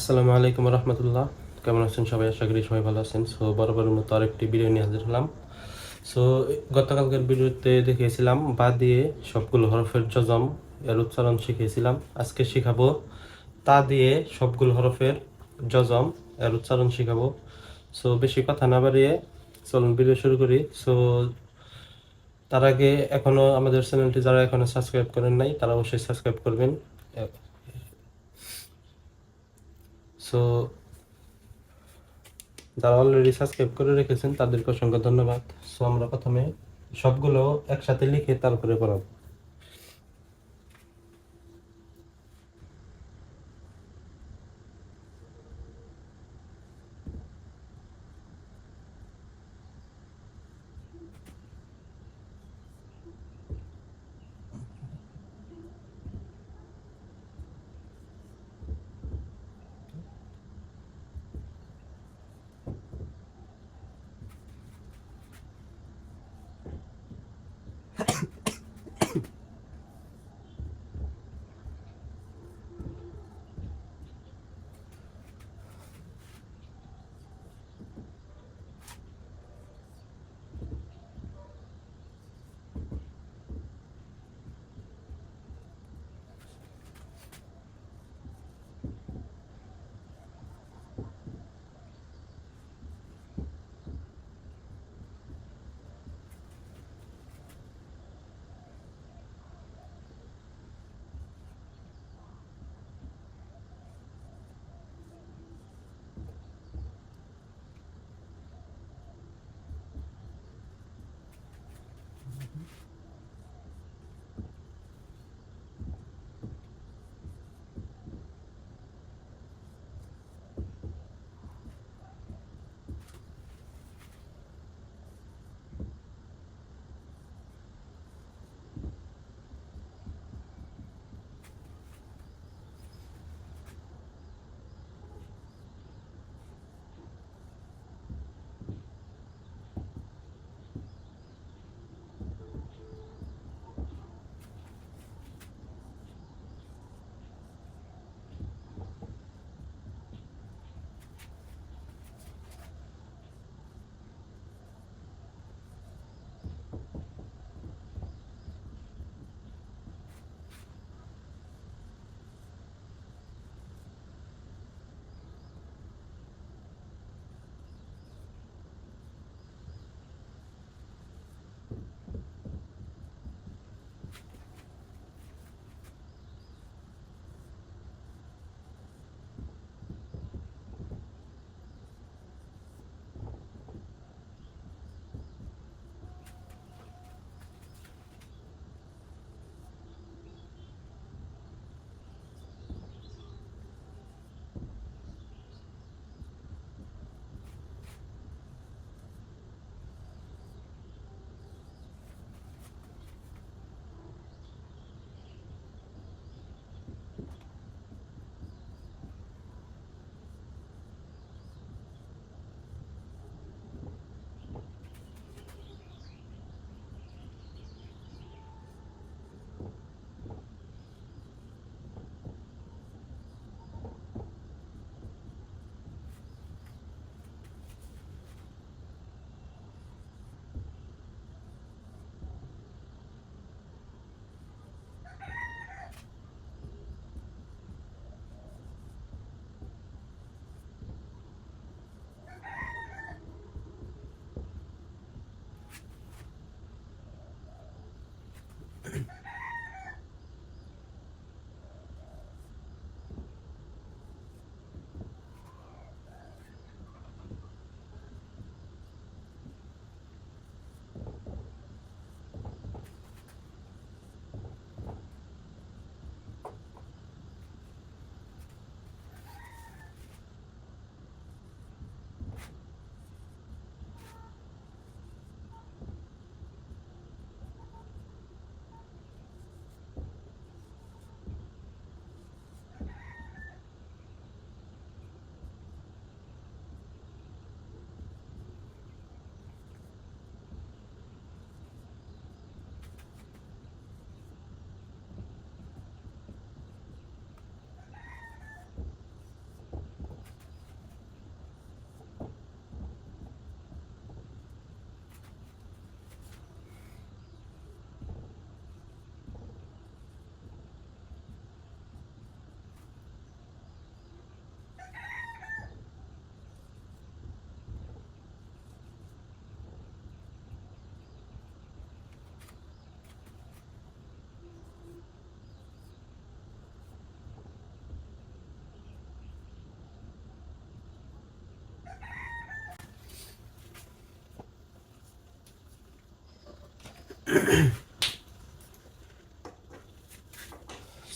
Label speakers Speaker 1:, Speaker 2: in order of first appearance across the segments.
Speaker 1: আসসালামু আলাইকুম রহমতুল্লাহ। কেমন আছেন সবাই? আশা করি সবাই ভালো আছেন। সো বরাবরের মতো আরেকটি ভিডিও নিয়ে হাজির হলাম। সো গতকালকের ভিডিওতে দেখিয়েছিলাম বা দিয়ে সবগুলো হরফের জজম এর উচ্চারণ শিখিয়েছিলাম। আজকে শিখাবো, তা দিয়ে সবগুলো হরফের জজম এর উচ্চারণ শিখাবো। সো বেশি কথা না বাড়িয়ে চলুন ভিডিও শুরু করি। সো তার আগে এখনও আমাদের চ্যানেলটি যারা এখনও সাবস্ক্রাইব করেন নাই, তারা অবশ্যই সাবস্ক্রাইব করবেন। সো যারা অলরেডি সাবস্ক্রাইব করে রেখেছেন, তাদেরকে অসংখ্য ধন্যবাদ। সো আমরা প্রথমে সবগুলো একসাথে লিখে তারপরে পড়াবো।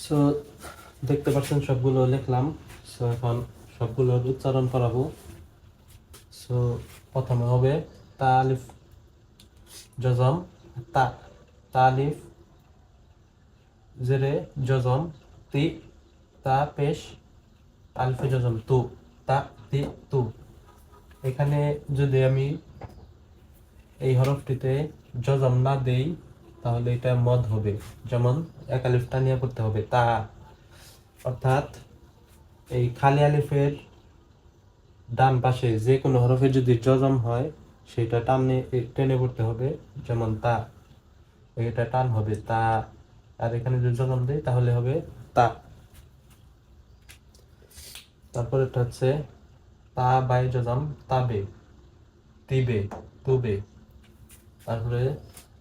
Speaker 1: সো দেখতে পাচ্ছেন, সবগুলো লিখলাম। সো এখন সবগুলোর উচ্চারণ করাবো। সো প্রথমে হবে তালিফ জজম তা, তালিফ, জেরে জজম তি, তা, পেশ আলিফে জজম তু, তা, তি, তু। এখানে যদি আমি এই হরফটিতে জজম না দেই, তাহলে এটা মদ হবে। যেমন এক আলিফ টানিয়া করতে হবে, তা। অর্থাৎ এই খালি আলিফের ডান পাশে যে কোনো হরফে যদি জজম হয়, সেটা টানে টেনে পড়তে হবে, যেমন তা। এটা টান হবে, তা। আর এখানে যদি জজম দেই, তাহলে হবে তা। তারপর এটা হচ্ছে, তা বাই জজম তাবে তিবে তুবে তারপরে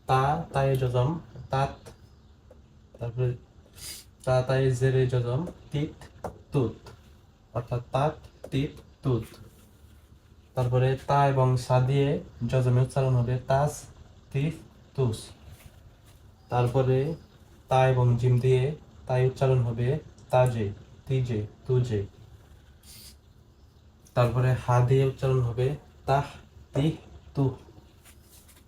Speaker 1: তা তাই যজম, তাত, তারপরে তা তাই জেরে যজম, তিত, তুত। অর্থাৎ তাত, তিত, তুত। তারপরে তা এবং সা দিয়ে জজমে উচ্চারণ হবে তাস তিফ তুস। তারপরে তা এবং জিম দিয়ে তাই উচ্চারণ হবে তাজে, তিজে, তুজে। তারপরে হা দিয়ে উচ্চারণ হবে তাহ, তিহ, তুহ।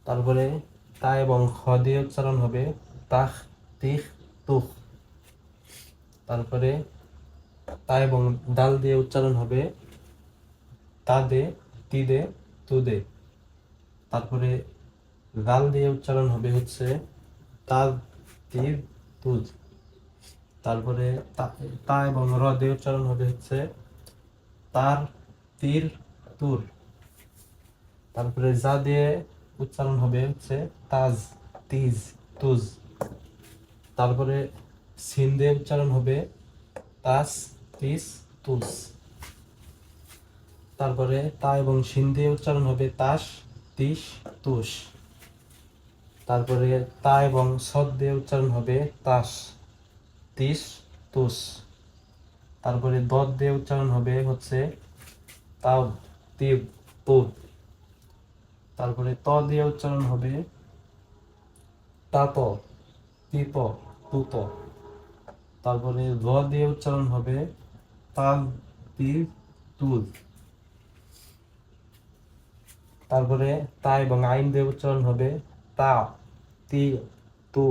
Speaker 1: তারপরে তা এবং খ দিয়ে উচ্চারণ হবে তাহ, তিহ, তুহ। তারপরে তা এবং ডাল দিয়ে উচ্চারণ হবে তা দে, তি দে, তু দে। তারপরে গাল দিয়ে উচ্চারণ হবে হচ্ছে তা, তি তুজ তারপরে তা- তা এবং র দিয়ে উচ্চারণ হবে হচ্ছে তার, তীর, তুর। তারপরে যা দিয়ে উচ্চারণ হবে হচ্ছে তাজ, তিজ, তুজ। তারপরে সিন দিয়ে উচ্চারণ হবে তাস, তিস, তুস। তারপরে তা এবং সিন দিয়ে উচ্চারণ হবে তাস, তিস, তুস। তারপরে তা এবং সদ দিয়ে উচ্চারণ হবে তাস, তিস, তুস। তারপরে দদ দিয়ে উচ্চারণ হবে হচ্ছে তাও, তিব তুব তারপরে ত দিয়ে উচ্চারণ হবে তাপ তিত, তুত। তারপরে র দিয়ে উচ্চারণ হবে তাল তিল তুল তারপরে তা এবং আইন দিয়ে উচ্চারণ হবে তা তি তু।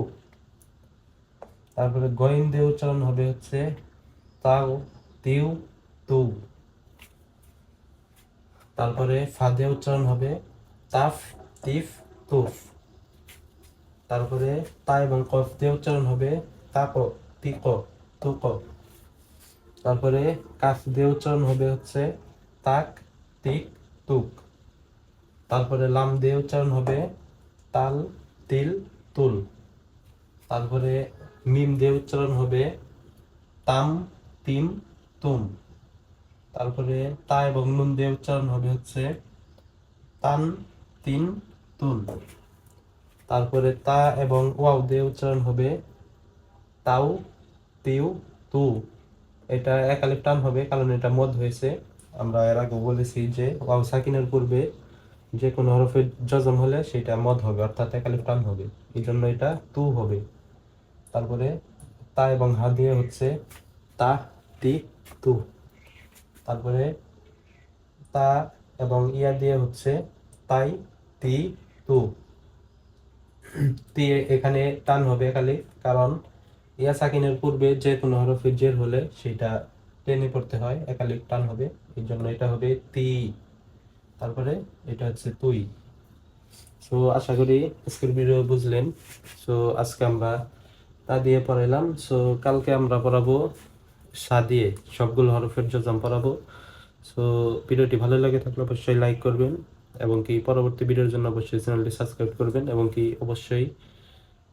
Speaker 1: তারপরে গইন দিয়ে উচ্চারণ হবে হচ্ছে তাও, তিউ, তু। তারপরে ফা দিয়ে উচ্চারণ হবে তাফ, তিফ, তুফ। তারপরে তা এবং কফ দিয়ে উচ্চারণ হবে তাক, তিক, তুক। তারপরে কাফ দিয়ে উচ্চারণ হবে হচ্ছে তাক, তিক, তুক। তারপরে লাম দিয়ে উচ্চারণ হবে তাল, তিল, তুল। তারপরে মিম দিয়ে উচ্চারণ হবে তাম, তিম, তুম। তারপরে তা এবং নুন দিয়ে উচ্চারণ হবে হচ্ছে তান তিন তুন। তারপরে তা এবং ওয়াও দিয়ে উচ্চারণ হবে তাও, তিউ, তু। এটা একালিপ টান হবে, কারণ এটা মদ হয়েছে। আমরা এর আগে বলেছি যে ওয়াও সাকিনের পূর্বে যে কোনো হরফের জজম হলে সেটা মদ হবে, অর্থাৎ একালিপ টান হবে। এই জন্য এটা তু হবে। তারপরে তা এবং হা দিয়ে হচ্ছে তা, তি, তু। তারপরে তা এবং ইয়া দিয়ে হচ্ছে তাই তি তু তি এখানে টান হবে খালি, কারণ ইয়া সাকিনের পূর্বে যে কোনো হরফের জের হলে সেটা টেনে পড়তে হয়, একালিক টান হবে এই জন্য এটা হবে তি তারপরে এটা হচ্ছে তুই। সো আশা করি আজকের ভিডিও বুঝলেন। সো আজকে আমরা তা দিয়ে পড়াইলাম। সো কালকে আমরা পড়াবো সা দিয়ে, সবগুলো হরফের জজাম পড়াবো। সো ভিডিওটি ভালো লাগে থাকলে অবশ্যই লাইক করবেন। এবং কি পরবর্তী ভিডিওর জন্য অবশ্যই চ্যানেলটি সাবস্ক্রাইব করবেন এবং কি অবশ্যই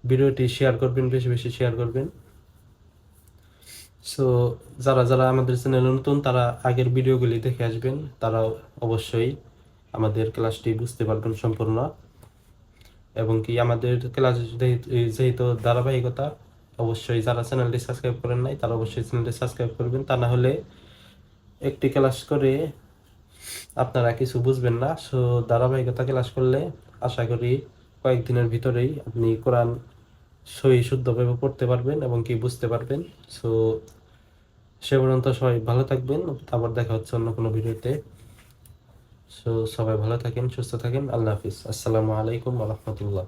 Speaker 1: ভিডিওটি শেয়ার করবেন, বেশি বেশি শেয়ার করবেন। সো যারা যারা আমাদের চ্যানেলে নতুন, তারা আগের ভিডিওগুলি দেখে আসবেন। তারা অবশ্যই আমাদের ক্লাসটি বুঝতে পারবেন সম্পূর্ণ। এবং কি আমাদের ক্লাস যেহেতু ধারাবাহিকতা, অবশ্যই যারা চ্যানেলটি সাবস্ক্রাইব করেন নাই, তারা অবশ্যই চ্যানেলটি সাবস্ক্রাইব করবেন। তা না হলে একটি ক্লাস করে আপনারা কিছু বুঝবেন না। সো ধারাবাহিকতা ক্লাস করলে আশা করি কয়েকদিনের ভিতরেই আপনি কোরআন সহি, শুদ্ধভাবে পড়তে পারবেন এবং কি বুঝতে পারবেন। সো সে পর্যন্ত সবাই ভালো থাকবেন। আবার দেখা হচ্ছে অন্য কোনো ভিডিওতে। সো সবাই ভালো থাকেন, সুস্থ থাকেন। আল্লাহ হাফিজ। আসসালামু আলাইকুম রহমতুল্লাহ।